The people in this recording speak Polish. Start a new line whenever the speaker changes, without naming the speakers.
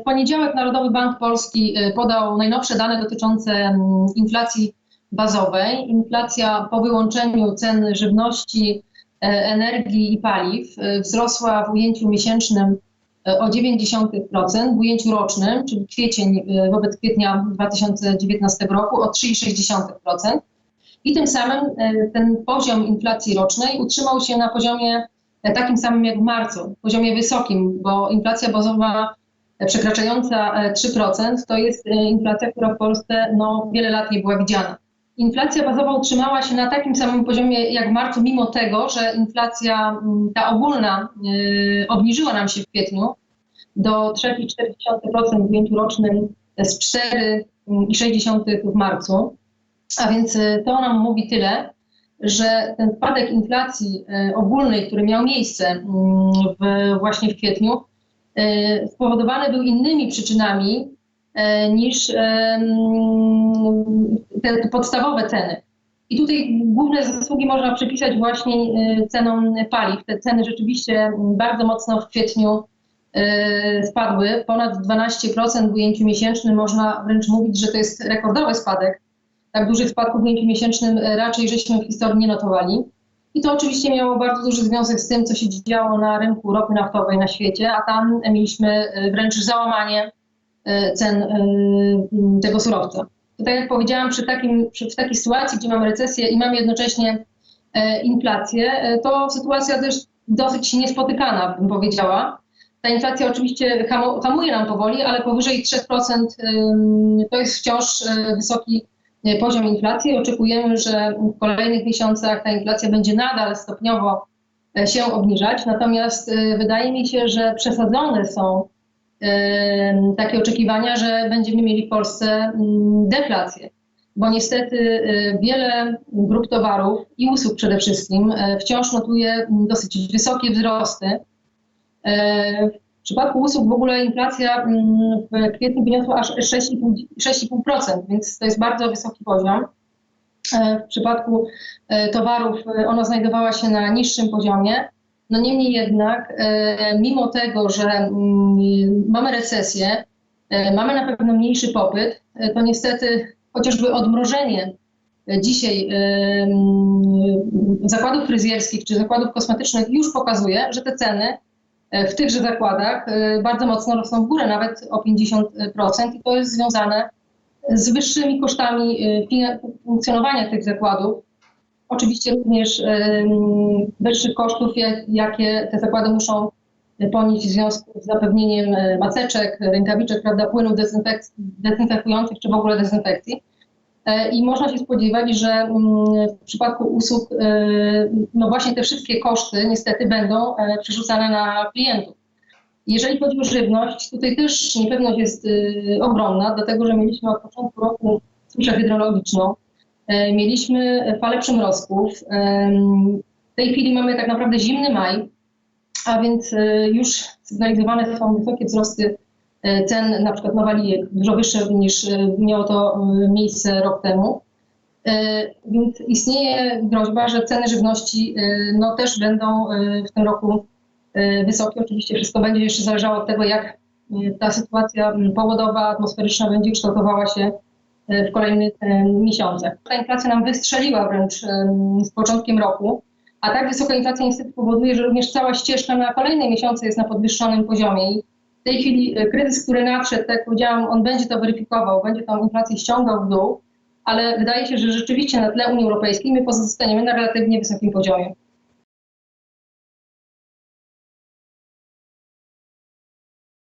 W poniedziałek Narodowy Bank Polski y, podał najnowsze dane dotyczące mm, inflacji bazowej. Inflacja po wyłączeniu cen żywności, e, energii i paliw y, wzrosła w ujęciu miesięcznym e, o 0,9%, w ujęciu rocznym, czyli kwiecień y, wobec kwietnia 2019 roku o 3,6%. I tym samym ten poziom inflacji rocznej utrzymał się na poziomie e, takim samym jak w marcu, poziomie wysokim, bo inflacja bazowa przekraczająca e, 3% to jest e, inflacja, która w Polsce no, wiele lat nie była widziana. Inflacja bazowa utrzymała się na takim samym poziomie jak w marcu, mimo tego, że inflacja mm, ta ogólna e, obniżyła nam się w kwietniu do 3,4% w ujęciu rocznym z 4,6% w marcu. A więc to nam mówi tyle, że ten spadek inflacji ogólnej, który miał miejsce mm, w, właśnie w kwietniu, spowodowany był innymi przyczynami y, niż y, mm, te, podstawowe ceny. I tutaj główne zasługi można przypisać właśnie y, cenom paliw. Te ceny rzeczywiście bardzo mocno w kwietniu y, spadły, ponad 12% w ujęciu miesięcznym. Można wręcz mówić, że to jest rekordowy spadek tak dużych spadków w ujęciu miesięcznym raczej żeśmy w historii nie notowali. I to oczywiście miało bardzo duży związek z tym, co się działo na rynku ropy naftowej na świecie, a tam mieliśmy e, wręcz załamanie e, cen tego surowca. To tak jak powiedziałam, przy, takim, przy, w takiej sytuacji, gdzie mamy recesję i mamy jednocześnie inflację, to sytuacja też dosyć niespotykana, bym powiedziała. Ta inflacja oczywiście hamuje nam powoli, ale powyżej 3% to jest wciąż wysoki poziom inflacji. Oczekujemy, że w kolejnych miesiącach ta inflacja będzie nadal stopniowo e, się obniżać. Natomiast e, wydaje mi się, że przesadzone są e, takie oczekiwania, że będziemy mieli w Polsce deflację. Bo niestety wiele grup towarów i usług przede wszystkim wciąż notuje dosyć wysokie wzrosty. W przypadku usług w ogóle inflacja mm, w kwietniu wyniosła aż 6,5%, więc to jest bardzo wysoki poziom. E, w przypadku e, towarów e, ona znajdowała się na niższym poziomie. No niemniej jednak, mimo tego, że mm, mamy recesję, mamy na pewno mniejszy popyt, to niestety chociażby odmrożenie dzisiaj zakładów fryzjerskich czy zakładów kosmetycznych już pokazuje, że te ceny w tychże zakładach e, bardzo mocno rosną w górę, nawet o 50%, i to jest związane z wyższymi kosztami e, funkcjonowania tych zakładów. Oczywiście również wyższych kosztów, jakie te zakłady muszą ponieść w związku z zapewnieniem maseczek, rękawiczek, prawda, płynów dezynfekujących czy w ogóle dezynfekcji. E, I można się spodziewać, że mm, w przypadku usług, e, no właśnie te wszystkie koszty niestety będą e, przerzucane na klientów. Jeżeli chodzi o żywność, tutaj też niepewność jest ogromna, dlatego że mieliśmy od początku roku suszę hydrologiczną, mieliśmy falę przymrozków. W tej chwili mamy tak naprawdę zimny maj, a więc już sygnalizowane są wysokie wzrosty cen na przykład nowalijek dużo wyższe niż e, miało to e, miejsce rok temu. Więc istnieje groźba, że ceny żywności no, też będą w tym roku wysokie. Oczywiście wszystko będzie jeszcze zależało od tego, jak ta sytuacja pogodowa, atmosferyczna będzie kształtowała się w kolejnych miesiącach. Ta inflacja nam wystrzeliła wręcz z początkiem roku, a tak wysoka inflacja niestety powoduje, że również cała ścieżka na kolejne miesiące jest na podwyższonym poziomie. Tej chwili e, kryzys, który nadszedł, tak jak powiedziałam, on będzie to weryfikował, będzie tą inflację ściągał w dół, ale wydaje się, że rzeczywiście na tle Unii Europejskiej my pozostaniemy na relatywnie wysokim poziomie.